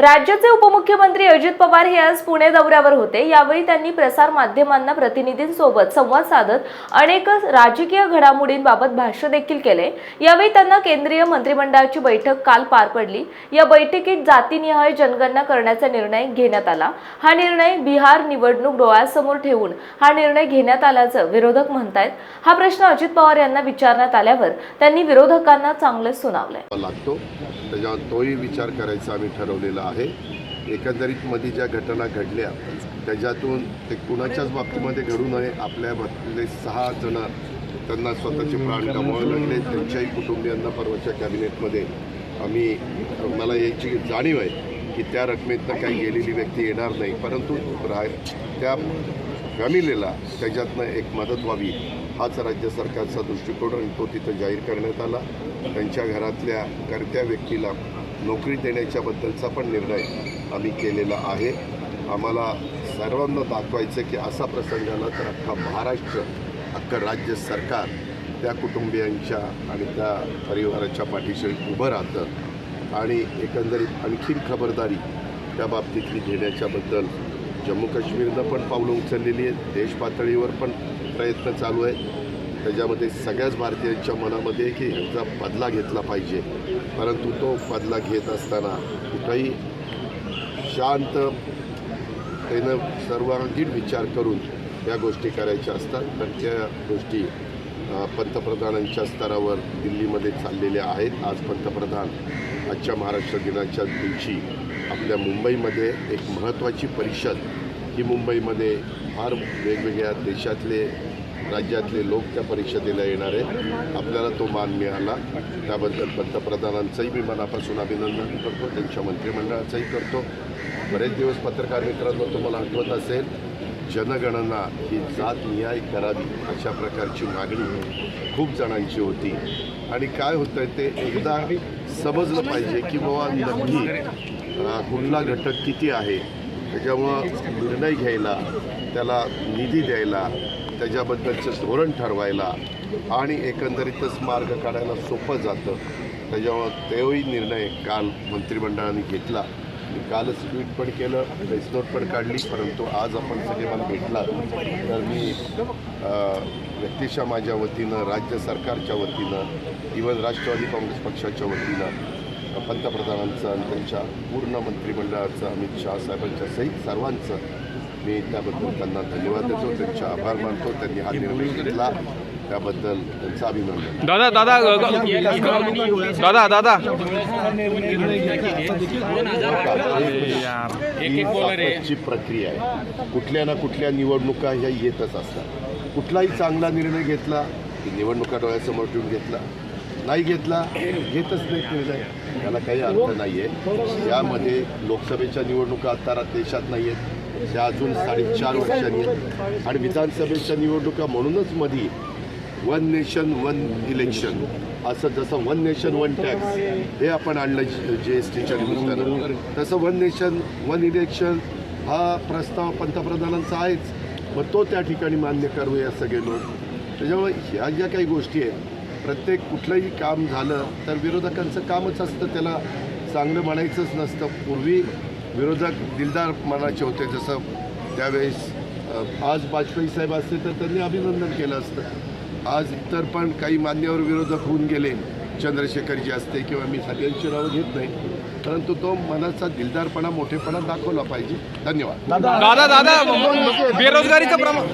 राज्याचे उपमुख्यमंत्री अजित पवार हे आज पुणे दौऱ्यावर होते. यावेळी त्यांनी प्रसार माध्यमांना प्रतिनिधींसोबत संवाद साधत अनेक राजकीय घडामोडींबाबत भाष्य देखील केले. यावेळी त्यांना केंद्रीय मंत्रिमंडळाची बैठक काल पार पडली. या बैठकीत जातीनिहाय जनगणना करण्याचा निर्णय घेण्यात आला. हा निर्णय बिहार निवडणूक डोळ्यासमोर ठेवून हा निर्णय घेण्यात आल्याचं विरोधक म्हणतायत. हा प्रश्न अजित पवार यांना विचारण्यात आल्यावर त्यांनी विरोधकांना चांगलंच सुनावलंय. त्याच्यावर तोही विचार करायचा आम्ही ठरवलेला आहे. एकंदरीत मध्ये ज्या घटना घडल्या त्याच्यातून ते कुणाच्याच बाबतीमध्ये घडू नये. आपल्या बाबतीतले सहा जण त्यांना स्वतःचे प्राण गमावे लागले त्यांच्याही कुटुंबियांना परवाच्या कॅबिनेटमध्ये आम्ही मला याची जाणीव आहे की त्या रकमेतनं काही गेलेली व्यक्ती येणार नाही. परंतु राय त्या फॅमिलीला त्याच्यातनं एक मदत व्हावी हाच राज्य सरकारचा दृष्टिकोन आणि तो तिथं जाहीर करण्यात आला. त्यांच्या घरातल्या करत्या व्यक्तीला नोकरी देण्याच्याबद्दलचा पण निर्णय आम्ही केलेला आहे. आम्हाला सर्वांना दाखवायचं की असा प्रसंग आला तर अख्खा महाराष्ट्र अख्खं राज्य सरकार त्या कुटुंबियांच्या आणि त्या परिवाराच्या पाठीशी उभं राहतं. आणि एकंदरीत आणखीन खबरदारी त्या बाबतीतली घेण्याच्याबद्दल जम्मू काश्मीरनं पण पावलं उचललेली आहेत. देश पातळीवर पण प्रयत्न चालू आहेत. त्याच्यामध्ये सगळ्याच भारतीयांच्या मनामध्ये की ह्यांचा बदला घेतला पाहिजे. परंतु तो बदला घेत असताना कुठंही शांत त्यानं सर्वांगीण विचार करून या गोष्टी करायच्या असतात. तर त्या गोष्टी पंतप्रधानांच्या स्तरावर दिल्लीमध्ये चाललेल्या आहेत. आज पंतप्रधान आजच्या महाराष्ट्र दिनाच्या दिवशी आपल्या मुंबईमध्ये एक महत्त्वाची परिषद. ही मुंबईमध्ये फार वेगवेगळ्या देशातले राज्यातले लोक त्या परिषदेला येणार आहेत. आपल्याला तो मान मिळाला. त्याबद्दल पंतप्रधानांचंही मी मनापासून अभिनंदन करतो. त्यांच्या मंत्रिमंडळाचंही करतो. बरेच दिवस पत्रकार मित्रांनो तुम्हाला आठवत असेल जनगणना ही जात न्याय करावी अशा प्रकारची मागणी खूप जणांची होती. आणि काय होतं ते एकदा समजलं पाहिजे की बाबा नक्की अ, कुठला घटक किती आहे. त्याच्यामुळं निर्णय घ्यायला त्याला निधी द्यायला त्याच्याबद्दलचं धोरण ठरवायला आणि एकंदरीतच मार्ग काढायला सोपं जातं. त्याच्यामुळं तोही निर्णय काल मंत्रिमंडळाने घेतला. मी कालच ट्विट पण केलं प्रेस नोट पण काढली परंतु आज आपण सगळे मला भेटला तर मी व्यक्तिशः माझ्या वतीनं राज्य सरकारच्या वतीनं इवन राष्ट्रवादी काँग्रेस पक्षाच्या वतीनं पंतप्रधानांचं आणि त्यांच्या पूर्ण मंत्रिमंडळाचं अमित शहा साहेबांच्या सहित सर्वांचं मी त्याबद्दल त्यांना धन्यवाद देतो त्यांचे आभार मानतो त्यांनी हा निर्णय घेतला. त्याबद्दल त्यांचं अभिनंदन. दादा दादा दादा दादा ही प्रक्रिया आहे. कुठल्या ना कुठल्या निवडणुका ह्या येतच असतात. कुठलाही चांगला निर्णय घेतला की निवडणुका डोळ्यासमोर ठेवून घेतला नाही घेतला घेतच नाही निर्णय. त्याला काही अर्थ नाही आहे यामध्ये लोकसभेच्या निवडणुका आता देशात नाही आहेत त्या अजून साडेचार वर्षांनी आहेत. आणि विधानसभेच्या निवडणुका म्हणूनच मधी वन नेशन वन इलेक्शन असं जसं वन नेशन वन टॅक्स हे आपण आणलं जी एस टीच्या निमित्तानं. तसं वन नेशन वन इलेक्शन हा प्रस्ताव पंतप्रधानांचा आहेच. मग तो त्या ठिकाणी मान्य करूया असं गेलो त्याच्यामुळे ह्या ज्या काही गोष्टी आहेत प्रत्येक कुठलंही काम झालं तर विरोधकांचं कामच असतं. त्याला चांगलं म्हणायचंच नसतं. पूर्वी विरोधक दिलदार मनाचे होते. जसं त्यावेळेस आज वाजपेयी साहेब असते तर त्यांनी अभिनंदन केलं असतं. आज इतर पण काही मान्यवर विरोधक होऊन गेले. चंद्रशेखरजी असते किंवा मी सगळ्यांची नावं घेत नाही. परंतु तो मनाचा दिलदारपणा मोठेपणा दाखवला पाहिजे. धन्यवाद. दादा दादा बेरोजगारीचं प्रमाण